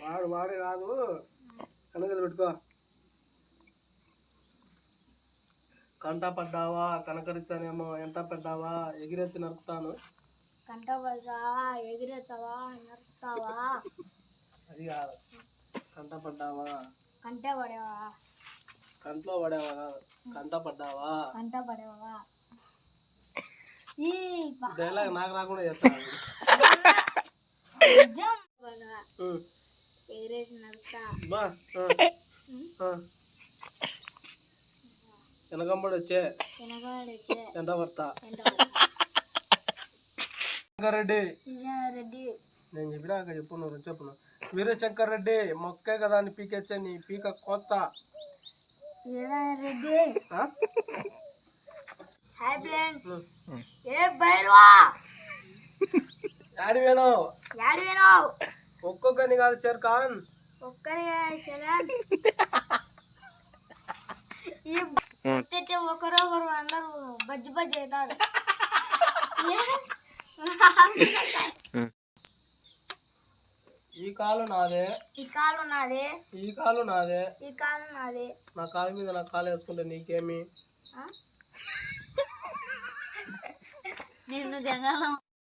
వాడు వాడే కనకలు పెట్టుకో కంట పడ్డావా కనకరిస్తానేమో ఎంత పడ్డావా ఎగిరెత్తి నరుకుతాను కంట పడతావా ఎగిరేతావా నడుస్తావా అది కాదు। కంట పడ్డావా? కంట పడేవా? కంట్లో పడావా? కంట పడ్డావా? కంట పడేవా? డైలాగ్ నాకు రాకుండా చేస్తాను వెనకంబడి వచ్చే ఎంత పడతా శంకర్ రెడ్డి నేను చెప్పినాక చెప్పు నువ్వు చెప్పు నువ్వు. వీరశంకర్ రెడ్డి మొక్కే కదా అని పీకెచ్చే నీ పీక కొత్త. రెడ్డి ఏ బైర్వా యాడి వేణావు యాడి వినావు ఒక్కొక్కని కాదు షేర్ ఖాన్ ఒక్కరిగా చలాన్ ఈ తెచ్చే ఒకరు ఒకరు అందరూ బజ్జి బజ్జి అవుతారు. ఈ కాలు నాదే. ఈ కాలు నాదే. ఈ కాలు నాదే. ఈ కాలు నాదే. నా కాలు మీద నా కాలు వేసుకుంటే నీకేమి? నిన్ను జంగలం